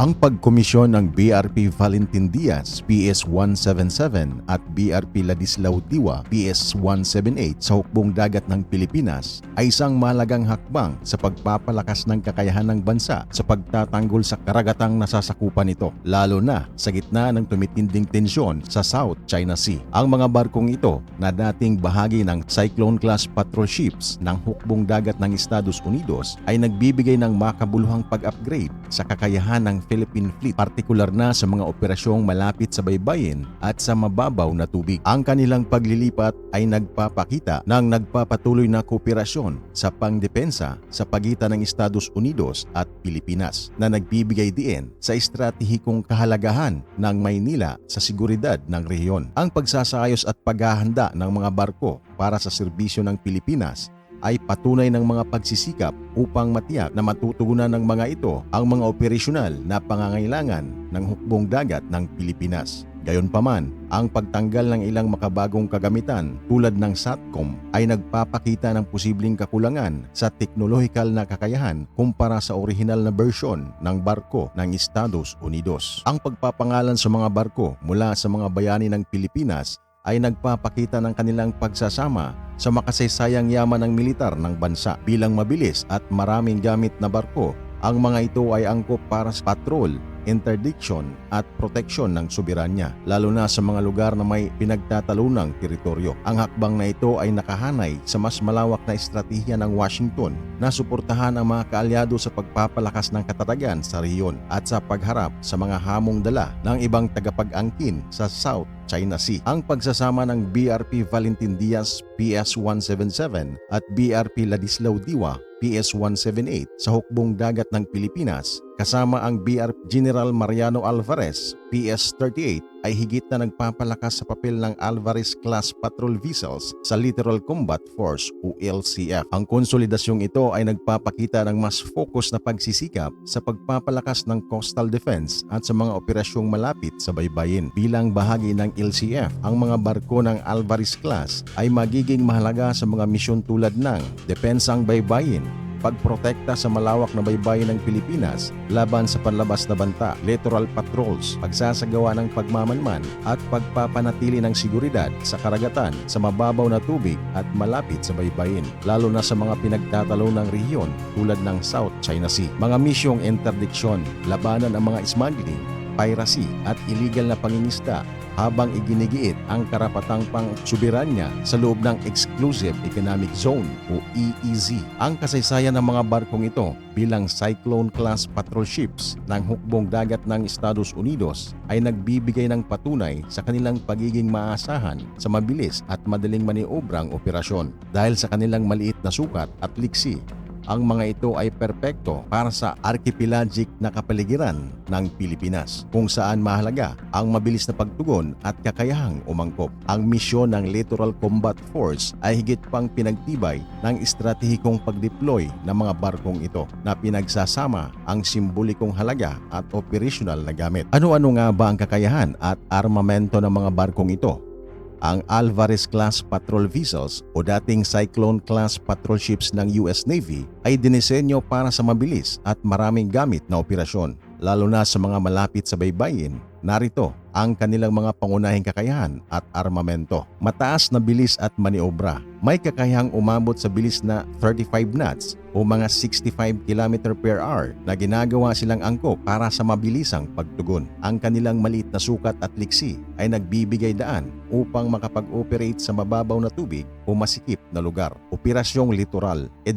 Ang pagkomisyon ng BRP Valentin Diaz PS-177 at BRP Ladislao Diwa PS-178 sa hukbong dagat ng Pilipinas ay isang malagang hakbang sa pagpapalakas ng kakayahan ng bansa sa pagtatanggol sa karagatang nasasakupan nito, lalo na sa gitna ng tumitinding tensyon sa South China Sea. Ang mga barkong ito na dating bahagi ng Cyclone-class patrol ships ng hukbong dagat ng Estados Unidos ay nagbibigay ng makabuluhang pag-upgrade sa kakayahan ng Philippine Fleet, partikular na sa mga operasyong malapit sa baybayin at sa mababaw na tubig. Ang kanilang paglilipat ay nagpapakita ng nagpapatuloy na kooperasyon sa pangdepensa sa pagitan ng Estados Unidos at Pilipinas na nagbibigay diin sa estratehikong kahalagahan ng Maynila sa seguridad ng rehiyon. Ang pagsasayos at paghahanda ng mga barko para sa serbisyo ng Pilipinas ay patunay ng mga pagsisikap upang matiyak na matutugunan ng mga ito ang mga operasyonal na pangangailangan ng hukbong dagat ng Pilipinas. Gayunpaman, ang pagtanggal ng ilang makabagong kagamitan tulad ng SATCOM ay nagpapakita ng posibleng kakulangan sa teknolohikal na kakayahan kumpara sa orihinal na bersyon ng barko ng Estados Unidos. Ang pagpapangalan sa mga barko mula sa mga bayani ng Pilipinas ay nagpapakita ng kanilang pagsasama sa makasaysayang yaman ng militar ng bansa bilang mabilis at maraming gamit na barko. Ang mga ito ay angkop para sa patrol, interdiction at proteksyon ng soberanya, lalo na sa mga lugar na may pinagtatalunang teritoryo. Ang hakbang na ito ay nakahanay sa mas malawak na estratehiya ng Washington na suportahan ang mga kaalyado sa pagpapalakas ng katatagan sa rehiyon at sa pagharap sa mga hamong dala ng ibang tagapag-angkin sa South China Sea. Ang pagsasama ng BRP Valentin Diaz PS-177 at BRP Ladislao Diwa PS-178 sa hukbong dagat ng Pilipinas kasama ang BRP General Mariano Alvarez PS-38 ay higit na nagpapalakas sa papel ng Alvarez-class patrol vessels sa Littoral Combat Force o LCF. Ang konsolidasyong ito ay nagpapakita ng mas focus na pagsisikap sa pagpapalakas ng coastal defense at sa mga operasyong malapit sa baybayin. Bilang bahagi ng LCF, ang mga barko ng Alvarez-class ay magiging mahalaga sa mga misyon tulad ng depensang baybayin, pagprotekta sa malawak na baybayin ng Pilipinas laban sa panlabas na banta, littoral patrols, pagsasagawa ng pagmamanman at pagpapanatili ng seguridad sa karagatan, sa mababaw na tubig at malapit sa baybayin, lalo na sa mga pinagtatalo ng rehiyon tulad ng South China Sea. Mga misyong interdiction, labanan ang mga smuggling, piracy at illegal na pangingisda habang iginigiit ang karapatang pang-soberanya sa loob ng Exclusive Economic Zone o EEZ. Ang kasaysayan ng mga barkong ito bilang Cyclone-class patrol ships ng hukbong dagat ng Estados Unidos ay nagbibigay ng patunay sa kanilang pagiging maasahan sa mabilis at madaling maniobrang operasyon dahil sa kanilang maliit na sukat at liksi ang mga ito ay perpekto para sa archipelagic na kapaligiran ng Pilipinas kung saan mahalaga ang mabilis na pagtugon at kakayahang umangkop. Ang misyon ng Littoral Combat Force ay higit pang pinagtibay ng estratehikong pagdeploy ng mga barkong ito na pinagsasama ang simbolikong halaga at operational na gamit. Ano-ano nga ba ang kakayahan at armamento ng mga barkong ito? Ang Alvarez-class patrol vessels o dating Cyclone-class patrol ships ng US Navy ay dinisenyo para sa mabilis at maraming gamit na operasyon, lalo na sa mga malapit sa baybayin. Narito ang kanilang mga pangunahing kakayahan at armamento. Mataas na bilis at maniobra. May kakayahang umabot sa bilis na 35 knots o mga 65 km per hour na ginagawa silang angkop para sa mabilisang pagtugon. Ang kanilang maliit na sukat at liksi ay nagbibigay daan upang makapag-operate sa mababaw na tubig o masikip na lugar. Operasyong litoral e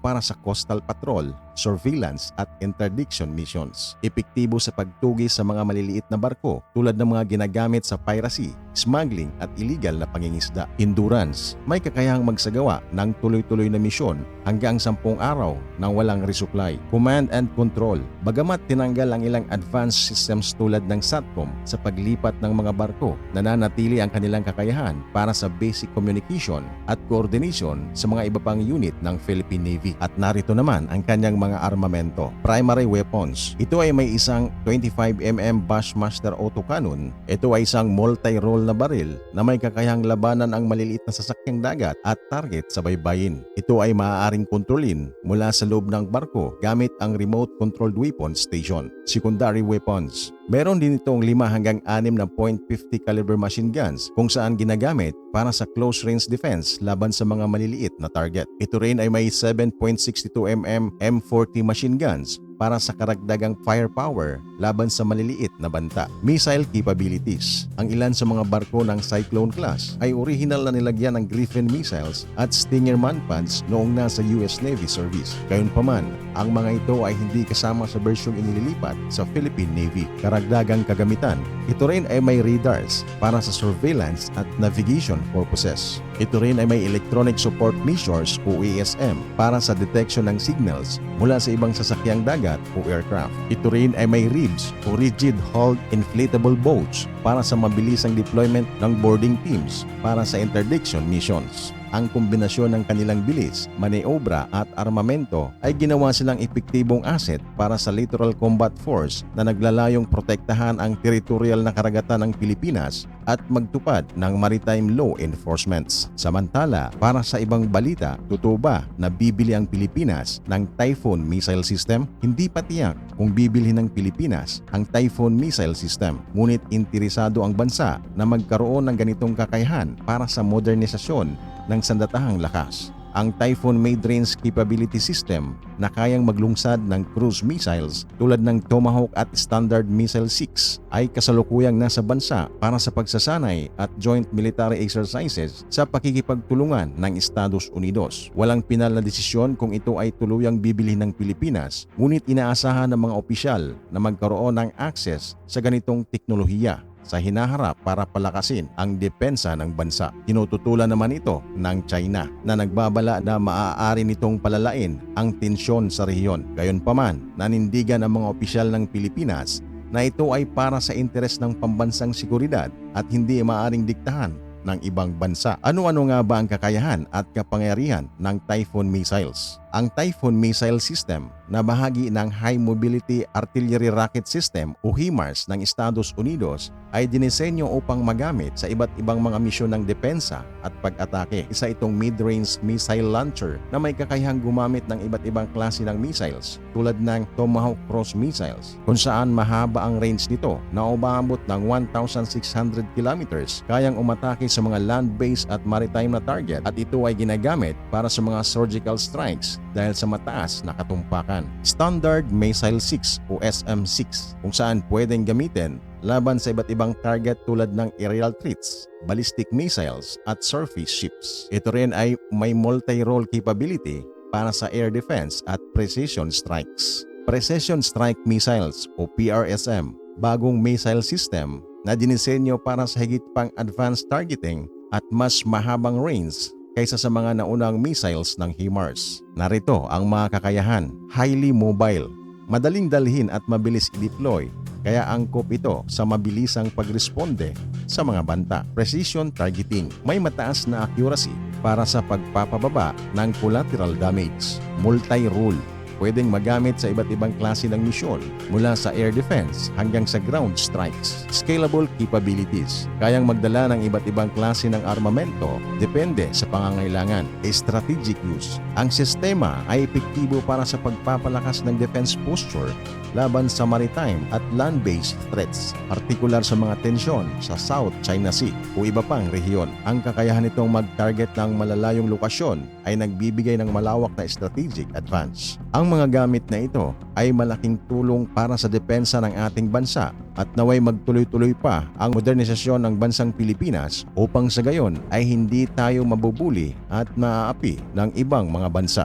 para sa coastal patrol, surveillance at interdiction missions. Epektibo sa pagtugis sa mga maliliit na barko tulad ng mga ginagamit sa piracy, smuggling at illegal na pangingisda. Endurance, may kakayahang magsagawa ng tuloy-tuloy na misyon hanggang 10 araw nang walang resupply. Command and control, bagamat tinanggal ang ilang advanced systems tulad ng SATCOM sa paglipat ng mga barko, nananatili ang kanilang kakayahan para sa basic communication at coordination sa mga iba pang unit ng Philippine Navy. At narito naman ang kanyang mga armamento. Primary weapons. Ito ay may isang 25mm Bushmaster autocannon. Ito ay isang multi-role na baril na may kakayahang labanan ang maliliit na sasakyang dagat at target sa baybayin. Ito ay maaaring kontrolin mula sa loob ng barko gamit ang remote controlled weapon station. Secondary weapons. Meron din itong 5 hanggang 6 na .50 caliber machine guns kung saan ginagamit para sa close range defense laban sa mga maliliit na target. Ito rin ay may 7.62mm M40 machine guns para sa karagdagang firepower laban sa maliliit na banta. Missile capabilities. Ang ilan sa mga barko ng Cyclone class ay original na nilagyan ng Griffin missiles at Stinger manpads noong nasa US Navy service. Gayunpaman, ang mga ito ay hindi kasama sa versyong inililipat sa Philippine Navy. Karagdagang kagamitan. Ito rin ay may radars para sa surveillance at navigation purposes. Ito rin ay may electronic support measures o ESM para sa detection ng signals mula sa ibang sasakyang dagat o aircraft. Ito rin ay may ribs o rigid hulled inflatable boats para sa mabilisang deployment ng boarding teams para sa interdiction missions. Ang kombinasyon ng kanilang bilis, maneobra at armamento ay ginawa silang epektibong asset para sa littoral combat force na naglalayong protektahan ang territorial na karagatan ng Pilipinas at magtupad ng maritime law enforcements. Samantala, para sa ibang balita, totoo ba na bibili ang Pilipinas ng Typhoon missile system? Hindi pa tiyak kung bibili ng Pilipinas ang Typhoon missile system. Ngunit interesado ang bansa na magkaroon ng ganitong kakayahan para sa modernisasyon ng sandatahang lakas. Ang Typhoon Mid-Range Capability System na kayang maglungsad ng cruise missiles tulad ng Tomahawk at Standard Missile 6 ay kasalukuyang nasa bansa para sa pagsasanay at joint military exercises sa pakikipagtulungan ng Estados Unidos. Walang pinal na desisyon kung ito ay tuluyang bibili ng Pilipinas, ngunit inaasahan ng mga opisyal na magkaroon ng access sa ganitong teknolohiya sa hinaharap para palakasin ang depensa ng bansa. Tinututulan naman ito ng China na nagbabala na maaari nitong palalain ang tensyon sa rehiyon. Gayunpaman, nanindigan ang mga opisyal ng Pilipinas na ito ay para sa interes ng pambansang seguridad at hindi maaaring diktahan ng ibang bansa. Ano-ano nga ba ang kakayahan at kapangyarihan ng Typhoon missiles? Ang Typhoon missile system na bahagi ng High Mobility Artillery Rocket System o HIMARS ng Estados Unidos ay dinisenyo upang magamit sa iba't ibang mga misyon ng depensa at pag-atake. Isa itong mid-range missile launcher na may kakayahang gumamit ng iba't ibang klase ng missiles tulad ng Tomahawk Cross missiles kung saan mahaba ang range nito na umabot ng 1,600 kilometers kayang umatake sa mga land-based at maritime na target at ito ay ginagamit para sa mga surgical strikes dahil sa mataas na katumpakan. Standard Missile 6 o SM-6 kung saan pwedeng gamitin laban sa iba't ibang target tulad ng aerial threats, ballistic missiles at surface ships. Ito rin ay may multi-role capability para sa air defense at precision strikes. Precision Strike Missiles o PRSM, bagong missile system na dinisenyo para sa higit pang advanced targeting at mas mahabang range kaysa sa mga naunang missiles ng HIMARS. Narito ang mga kakayahan, highly mobile, madaling dalhin at mabilis i-deploy, kaya angkop ito sa mabilisang pagresponde sa mga banta. Precision targeting, may mataas na accuracy para sa pagpapababa ng collateral damage. Multi-rule, pwedeng magamit sa iba't ibang klase ng misyon mula sa air defense hanggang sa ground strikes. Scalable capabilities, kayang magdala ng iba't ibang klase ng armamento depende sa pangangailangan. Strategic use, ang sistema ay epektibo para sa pagpapalakas ng defense posture laban sa maritime at land-based threats, partikular sa mga tensyon sa South China Sea o iba pang rehiyon. Ang kakayahan nitong mag-target ng malalayong lokasyon ay nagbibigay ng malawak na strategic advance. Ang mga gamit na ito ay malaking tulong para sa depensa ng ating bansa at naway magtuloy-tuloy pa ang modernisasyon ng bansang Pilipinas upang sa gayon ay hindi tayo mabubuli at maaapi ng ibang mga bansa.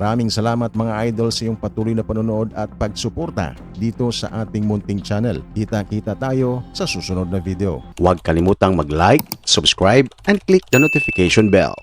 Maraming salamat mga idol sa iyong patuloy na panonood at pagsuporta dito sa ating munting channel. Kita-kita tayo sa susunod na video. Huwag kalimutang mag-like, subscribe, and click the notification bell